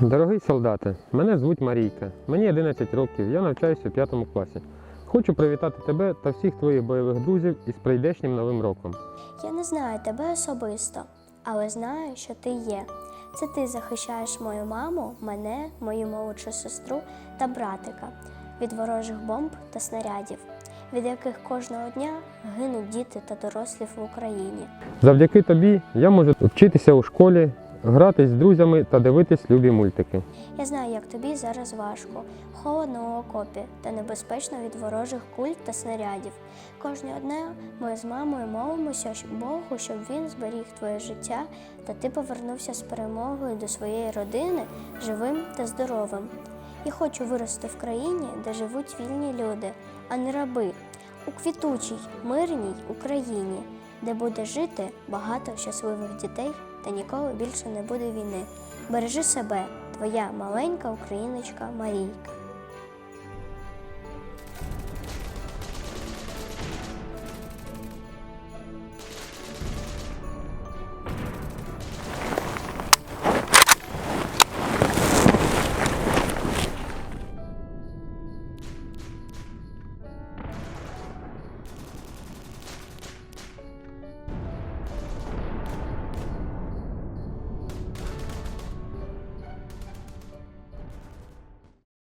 Дорогий солдате, мене звуть Марійка. Мені 11 років, я навчаюся у 5 класі. Хочу привітати тебе та всіх твоїх бойових друзів із прийдешнім новим роком. Я не знаю тебе особисто, але знаю, що ти є. Це ти захищаєш мою маму, мене, мою молодшу сестру та братика від ворожих бомб та снарядів, від яких кожного дня гинуть діти та дорослі в Україні. Завдяки тобі я можу вчитися у школі, гратись з друзями та дивитись любі мультики. Я знаю, як тобі зараз важко, холодно у окопі та небезпечно від ворожих куль та снарядів. Кожного дня ми з мамою молимося Богу, щоб він зберіг твоє життя та ти повернувся з перемогою до своєї родини живим та здоровим. Я хочу вирости в країні, де живуть вільні люди, а не раби, у квітучій, мирній Україні, де буде жити багато щасливих дітей та ніколи більше не буде війни. Бережи себе, твоя маленька україночка Марійка.